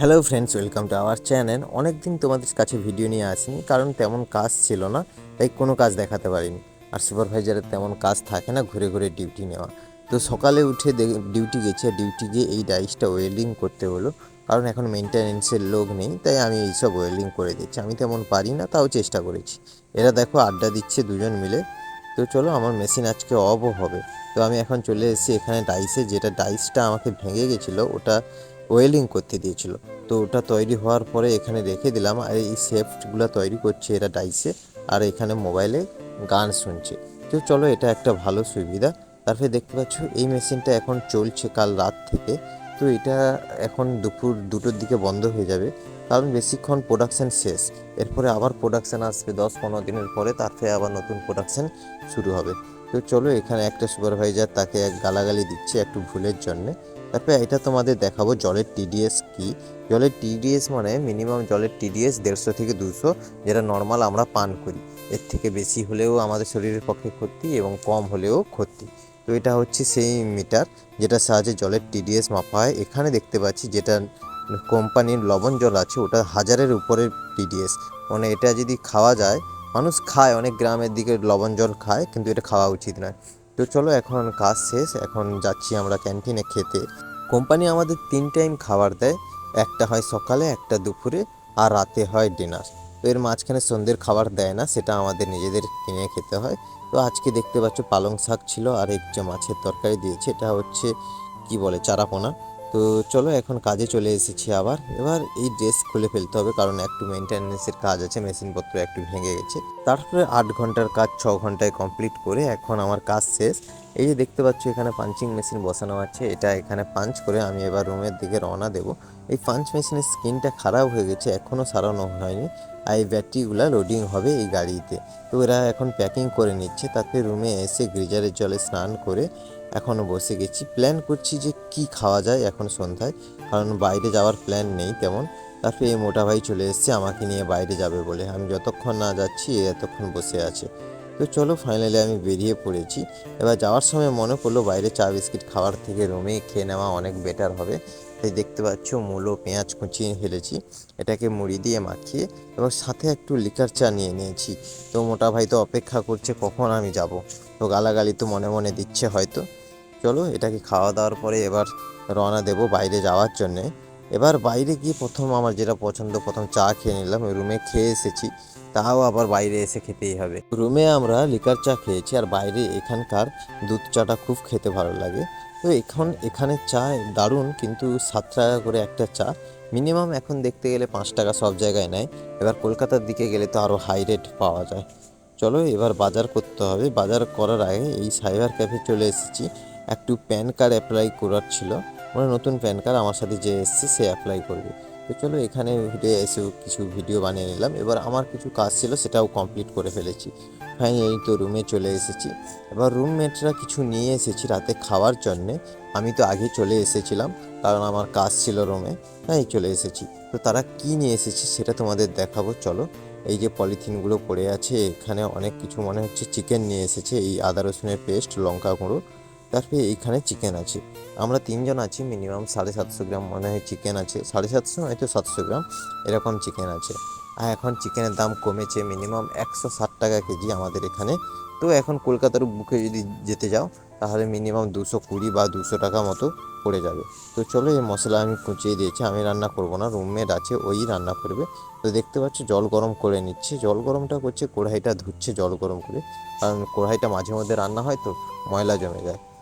Hello friends welcome to our channel অনেক দিন তোমাদের কাছে ভিডিও নিয়ে আসিনি, কারণ তেমন কাজ ছিল না, তাই কোনো কাজ দেখাতে পারিনি। আর সুপারভাইজারের তেমন কাজ থাকে না, ঘুরে ঘুরে ডিউটি নেওয়া। তো সকালে উঠে ডিউটি গেছে ডিউটি গিয়ে এই ডাইসটা ওয়েল্ডিং করতে হলো, কারণ এখন মেনটেনেন্সের লোক নেই, তাই আমি এইসব ওয়েল্ডিং করে দিচ্ছি। আমি তেমন পারি না, তাও চেষ্টা করেছি। এরা দেখো আড্ডা দিচ্ছে দুজন মিলে, তো চলো আমার মেশিন আজকে অফও হবে। তো আমি এখন চলে এসেছি এখানে ডাইসে যেটা ডাইসটা আমাকে ভেঙে গেছিল, ওটা ওয়েল্ডিং করতে দিয়েছিল। তো ওটা তৈরি হওয়ার পরে এখানে রেখে দিলাম। আর এই সেফটগুলো তৈরি করছে এরা ডাইসে। আর এখানে মোবাইলে গান শুনছে। তো চলো, এটা একটা ভালো সুবিধা। তারপরে দেখতে পাচ্ছ, এই মেশিনটা এখন চলছে কাল রাত থেকে। তো এটা এখন দুপুর দুটোর দিকে বন্ধ হয়ে যাবে। কারণ বেশিক্ষণ প্রোডাকশান শেষ। এরপরে আবার প্রোডাকশান আসবে দশ পনেরো দিনের পরে। তারপরে আবার নতুন প্রোডাকশান শুরু হবে। তো চলো, এখানে একটা সুপারভাইজার তাকে এক গালাগালি দিচ্ছে একটু ভুলের জন্যে। তারপরে এটা তোমাদের দেখাবো জলের টিডিএস কি? জলের টিডিএস মানে মিনিমাম জলের টিডিএস দেড়শো থেকে দুশো যেটা নর্মাল আমরা পান করি। এর থেকে বেশি হলেও আমাদের শরীরের পক্ষে ক্ষতি এবং কম হলেও ক্ষতি। তো এটা হচ্ছে সেই মিটার যেটা সাহায্যে জলের টিডিএস মাপা হয়। এখানে দেখতে পাচ্ছি যেটা কোম্পানির লবণ জল আছে, ওটা হাজারের উপরে টিডিএস মানে এটা যদি খাওয়া যায়, মানুষ খায়, অনেক গ্রামের দিকে লবণ জল খায়, কিন্তু এটা খাওয়া উচিত নয়। তো চলো এখন কাজ শেষ, এখন যাচ্ছি আমরা ক্যান্টিনে খেতে। কোম্পানি আমাদের তিন টাইম খাবার দেয়, একটা হয় সকালে, একটা দুপুরে, আর রাতে হয় ডিনার। তো এর মাঝখানে সন্ধ্যের খাবার দেয় না, সেটা আমাদের নিজেদের কিনে খেতে হয়। তো আজকে দেখতে পাচ্ছ পালং শাক ছিল, আর এক যে মাছের তরকারি দিয়েছে, এটা হচ্ছে, কি বলে, চারাপোনা। তো চলো এখন কাজে চলে এসেছি আবার। এবার এই ড্রেস খুলে ফেলতে হবে কারণ একটু মেনটেন্যান্সের কাজ আছে মেশিনপত্র একটু ভেঙে গেছে। তারপরে আট ঘণ্টার কাজ, ছ ঘন্টায় কমপ্লিট করে এখন আমার কাজ শেষ। এই যে দেখতে পাচ্ছ এখানে পাঞ্চিং মেশিন বসানো আছে, এটা এখানে পাঞ্চ করে আমি এবার রুমের দিকে রওনা দেবো। এই পাঞ্চ মেশিনের স্ক্রিনটা খারাপ হয়ে গেছে এখনও সারানো হয়নি। আর এই ব্যাটারিগুলো লোডিং হবে এই গাড়িতে। তো এরা এখন প্যাকিং করে নিচ্ছে, তাতে রুমে এসে গ্রিজারের জলে স্নান করে এখনও বসে গেছি। প্ল্যান করছি যে কি খাওয়া যায় এখন সন্ধ্যায়, কারণ বাইরে যাওয়ার প্ল্যান নেই তেমন। তারপরে এই মোটা ভাই চলে এসেছে, আমাকে নিয়ে বাইরে যাবে বলে। আমি যতক্ষণ না যাচ্ছি এতক্ষণ বসে আছে। তো চলো ফাইনালি আমি বেরিয়ে পড়েছি। এবার যাওয়ার সময় মনে পড়ল বাইরে চা বিস্কিট খাওয়ার থেকে রুমে খেয়ে নেওয়া অনেক বেটার হবে। তাই দেখতে পাচ্ছ মূলো, পেঁয়াজ কুচিয়ে ফেলেছি। এটাকে মুড়ি দিয়ে মাখিয়ে এবং সাথে একটু লিকার চা নিয়ে নিয়েছি। তো মোটা ভাই তো অপেক্ষা করছে কখন আমি যাব। তো গালাগালি তো মনে মনে দিচ্ছে হয়তো। চলো, এটাকে খাওয়া দাওয়ার পরে এবার রওনা দেব বাইরে যাওয়ার জন্যে। এবার বাইরে গিয়ে প্রথম আমার যেটা পছন্দ, প্রথম চা খেয়ে নিলাম রুমে খেয়ে এসেছি। তাও আবার বাইরে এসে খেতেই হবে। রুমে আমরা লিকার চা খেয়েছি, আর বাইরে এখানকার দুধ চাটা খুব খেতে ভালো লাগে। তো এখন এখানে চা দারুণ, কিন্তু সাত টাকা করে একটা চা। মিনিমাম এখন দেখতে গেলে পাঁচ টাকা সব জায়গায় নেয়। এবার কলকাতার দিকে গেলে তো আরও হাই রেট পাওয়া যায়। চলো, এবার বাজার করতে হবে। বাজার করার আগে এই সাইবার ক্যাফে চলে এসেছি। একটু প্যান কার্ড অ্যাপ্লাই করার ছিল। মানে নতুন প্যান কার্ড আমার সাথে যে এসছে, সে অ্যাপ্লাই করবে। তো চলো এখানে ভিডিও এসে কিছু ভিডিও বানিয়ে নিলাম। এবার আমার কিছু কাজ ছিল, সেটাও কমপ্লিট করে ফেলেছি। ফাইনালি তো রুমে চলে এসেছি। এবার রুমমেটরা কিছু নিয়ে এসেছি রাতে খাওয়ার জন্যে। আমি তো আগে চলে এসেছিলাম, কারণ আমার কাজ ছিল রুমে তাই চলে এসেছি। তো তারা কি নিয়ে এসেছে সেটা তোমাদের দেখাবো, চলো। এই যে পলিথিনগুলো পড়ে আছে, এখানে অনেক কিছু মনে হচ্ছে। চিকেন নিয়ে এসেছে, এই আদা রসুনের পেস্ট লঙ্কা গুঁড়ো। তারপরে এইখানে চিকেন আছে। আমরা তিনজন আছি মিনিমাম সাড়ে সাতশো গ্রাম মনে হয় চিকেন আছে। সাড়ে সাতশো নয়তো সাতশো গ্রাম, এরকম চিকেন আছে। আর এখন চিকেনের দাম কমেছে মিনিমাম একশো ষাট টাকা কেজি আমাদের এখানে। তো এখন কলকাতার বুকে যদি যেতে যাও, তাহলে মিনিমাম দুশো কুড়ি বা দুশো টাকা মতো পড়ে যাবে। তো চলো এই মশলা আমি কুচিয়ে দিয়েছি, আমি রান্না করব না রুমমেট আছে, ওই রান্না করবে। তো দেখতে পাচ্ছ জল গরম করে নিচ্ছে। জল গরমটা করছে, কড়াইটা ধুচ্ছে জল গরম করে। কারণ কড়াইটা মাঝে মধ্যে রান্না হয় তো, ময়লা জমে যায়।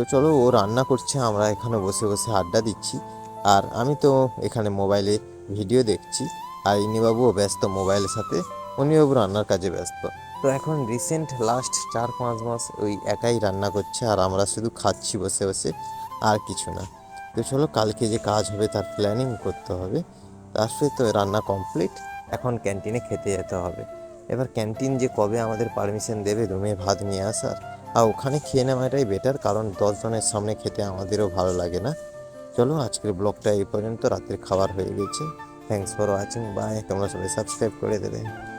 তো চলো ও রান্না করছে, আমরা এখানে বসে বসে আড্ডা দিচ্ছি। আর আমি তো এখানে মোবাইলে ভিডিও দেখছি, আর ইনিবাবুও ব্যস্ত মোবাইলের সাথে, উনিবাবু রান্নার কাজে ব্যস্ত। তো এখন রিসেন্ট লাস্ট চার পাঁচ মাস ওই একাই রান্না করছে, আর আমরা শুধু খাচ্ছি বসে বসে, আর কিছু না। তো চলো কালকে যে কাজ হবে তার প্ল্যানিং করতে হবে। তারপরে তো রান্না কমপ্লিট এখন ক্যান্টিনে খেতে যেতে হবে। এবার ক্যান্টিন যে কবে আমাদের পারমিশন দেবে রুমে ভাত নিয়ে আসার আর ওখানে খেয়ে নেওয়াটাই বেটার কারণ দশজনের সামনে খেতে আমাদেরও ভালো লাগে না। চলো, আজকের ব্লগটা এই পর্যন্ত। রাতের খাবার হয়ে গেছে। থ্যাংকস ফর ওয়াচিং বাই তোমরা সবাই সাবস্ক্রাইব করে দেবে।